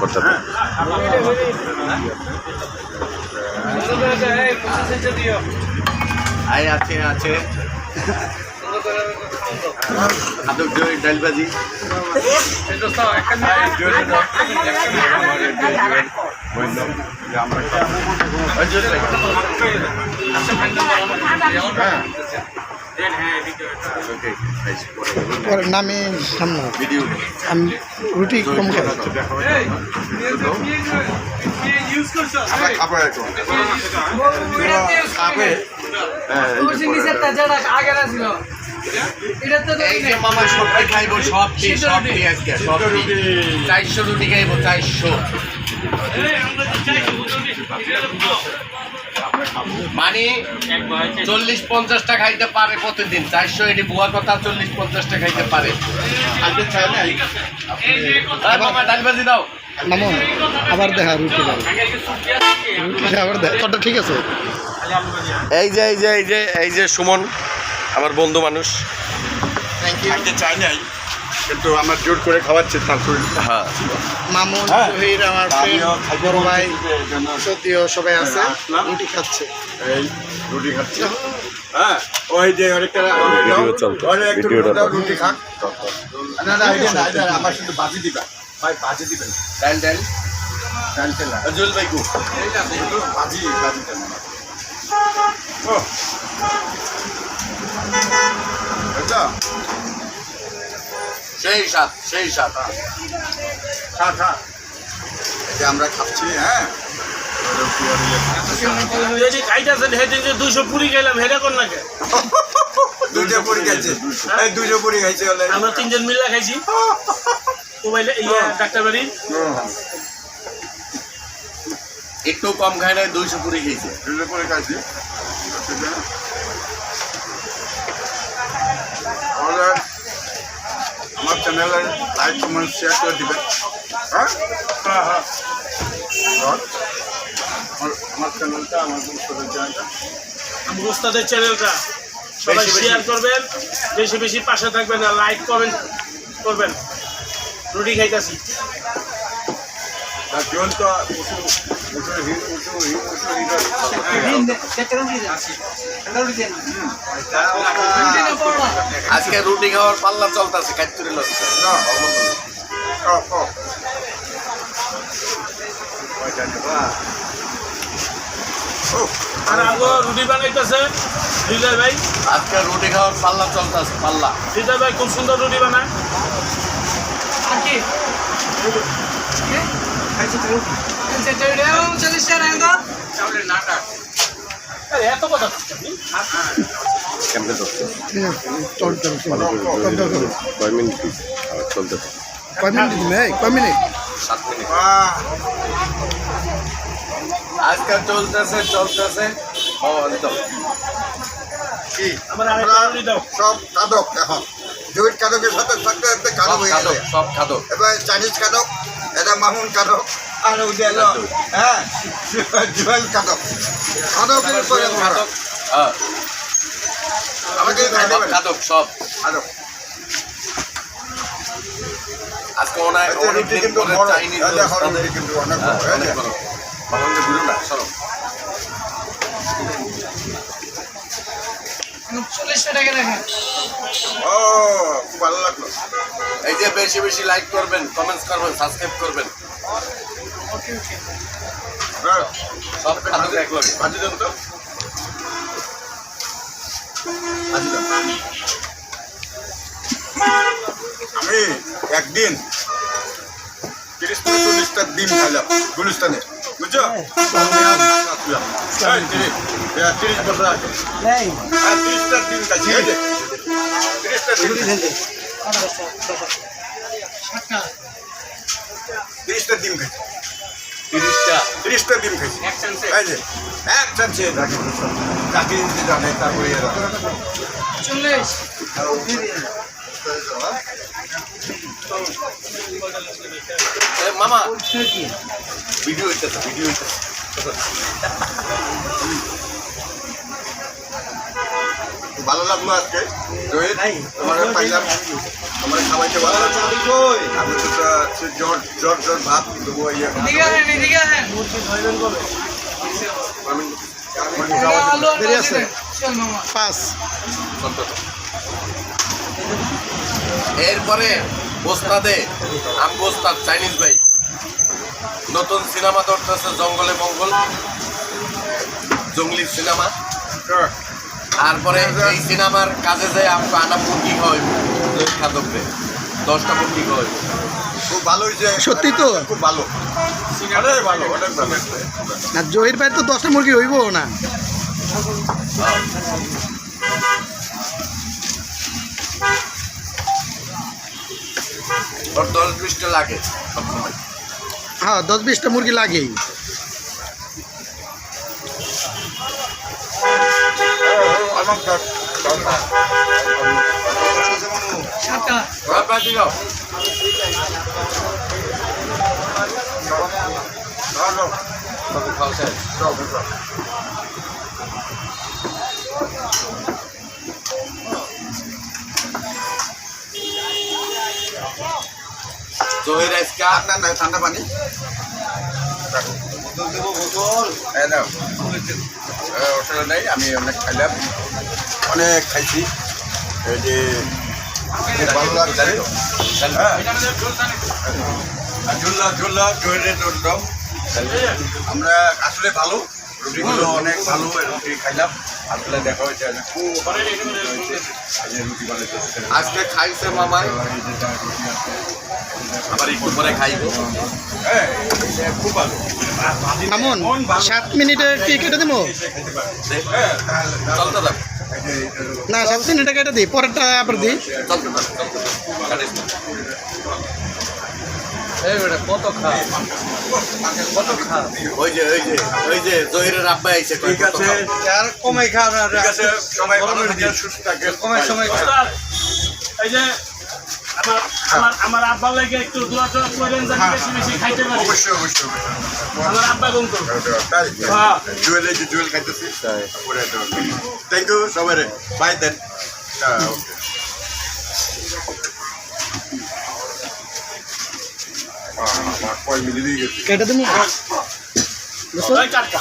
করতে হবে আছে। আছে জয় ডাল ভাজি পরে নামে আমি রুটি কম খাই। চারশো রুটি খাইবো চারশো মানে চল্লিশ পঞ্চাশটা খাইতে পারে প্রতিদিন। চারশো এটি বুয়া কথা চল্লিশ পঞ্চাশটা খাইতে পারে। আজকে চাই নাই? এই মামা ডাল দাও। আবার দেখা রুটি দাও। রুটি আবার দেখ ঠিক আছে? এই যে এই যে এই যে এই যে সুমন আমার বন্ধু মানুষ। খাইতে চাই নাই? কিন্তু আমার জোর করে খাওয়াচ্ছে তার শরীর হ্যাঁ। মামুন হ্যাঁ। জহির আমার বড় ভাই বলতেছি যে সত্যিও সবাই আছে। রুটি খাচ্ছে। এই রুটি খাচ্ছি। হ্যাঁ ওই যে অনেকটা। রুটি খাক। না না আমার শুধু বাজি দিবা। ভাই বাজি দিবেন ডাল ডাল। ডাল তেল জল ভাই গো। বাজি বাজি দেন ও। এটা সেই সাত সেই সাত খা খা এই যে আমরা খাচ্ছি হ্যাঁ। পুরি গেলাম কর না কে দুটো পুরি খাইছে। পুরি খাইছে আমরা তিনজন মিল্লা খাইছি। মোবাইলে ইয়ে ডাক্তার বাড়ি একটু কম খাই নাই দুইশো পুরি খেয়েছে দুইশো পুরি খাইছি। আমার চ্যানেলের লাইক কমেন্ট শেয়ার করে দিবেন হ্যাঁ? হ্যাঁ হ্যাঁ। আমার আমার চ্যানেলটা আমার বন্ধুদের চ্যানেলটা। আমার ওস্তাদের চ্যানেলটা সবাই। শেয়ার করবেন বেশি বেশি পাশে থাকবেন আর লাইক কমেন্ট করবেন। রুটি খাইতেছি। জল তো আজকে রুটি খাওয়ার পাল্লা চলতেছে রুটি বানাইতেছে হৃদয় ভাই। আজকে রুটি খাওয়ার পাল্লা চলতেছে পাল্লা। হৃদয় ভাই খুব সুন্দর রুটি বানায়। আরে, এত কথা বলছেন আপনি? কেমনে চলছে কয় মিনিট চলতে কয় মিনিট এই কয় মিনিট সাত মিনিট আজকে চলতেছে চলতেছে কি সব কাদক এখন জুইট কাদকের সাথে থাকতে কাদক হয়ে গেছে সব এবার চাইনিজ কাদক এটা মামুন কাদক আর ওই হ্যাঁ? জুয়েল কাদকের উপরে ভরা। হ্যাঁ। আমাকে খাইতে সব পারে। খাদক সব। কাদক আজকে এতে অনেক দিন পরে দেখো কিন্তু অনেক হ্যাঁ, অনেক বড়। বাবাকে ঘুরো না সরো ও খুব ভালো লাগল। এই যে বেশি বেশি লাইক করবেন কমেন্টস করবেন সাবস্ক্রাইব করবেন। আমি একদিন তিরিশ চল্লিশটা ডিম খাইলাম গুলিস্তানে বুঝছ? তিরিশ বছর আগে তিরিশটা ডিম খাইছি তিরিশটা ডিম তিরিশটা ডিম খাইছি। তিরিশটা। তিরিশটা ডিম খাইছি। এই যে এক রাখি চাকরি দিতে জানে তারপরে এরা। মামা। ভিডিও হইতেছে ভিডিও হইতেছে। খুব ভালো লাগল আজকে। তোমার পাইলাম। তোমার খাওয়াইতে ভালো লাগল। আমি ভাব তবু আমি আমি পাঁচ। এরপরে ওস্তাদে আমি ওস্তাদ চাইনিজ ভাই। নতুন সিনেমা ধরতেছে জঙ্গলে মঙ্গল। জঙ্গলি সিনেমা। তারপরে এই সিনেমার কাজে যে আমাকে আনা মুরগি হয়? খাদকরে দশটা মুরগি হয়। খুব ভালো হয়েছে। সত্যি তো? খুব ভালো। অনেক ভালো অনেক ভালো না জহির ভাই তো দশটা মুরগি হইব না। দশ বিশটা লাগে সবসময়। হ্যাঁ দশ বিশটা মুরগি লাগেই। আমার জহির আজকে আপনার না ঠান্ডা পানি এই নাও। এ, অসুবিধা নেই আমি অনেক খাইলাম অনেক খাইছি এই যে ভালো লাগছে হ্যাঁ জয়ের আমরা আসলে ভালো রুটিগুলো অনেক ভালো রুটি খাইলাম। আসলে দেখা হয়েছে রুটি আজকে খাইছে মামাই। আবার একটু পরে খাইব। হ্যাঁ খুব ভালো মামুন সাত মিনিটে কি কেটে দেবো? হ্যাঁ চলতে থাক না সাত এটা কেটে দিই পরেরটা আবার দিই। কত খা? কত খা? ওই যে ওই যে ওই যে জহিরের আব্বা আইছে কই ঠিক কত আছে। খাও। আর কমাই খাওয়া ঠিক আছে সবাই সুস্থ থাকেন কমায় সময় এই যে আমার আমার আমার আব্বা লাগে একটু দোয়া টোয়া করেন জানি বেশি বেশি খাইতে পারি। অবশ্যই অবশ্যই আমার আব্বা গুণ করব হ্যাঁ। জুয়েল এই যে জুয়েল খাইতেছি থ্যাংক ইউ সবাই বাই দেন কয় মিলি দিয়ে গেছি। কেটে টাটকা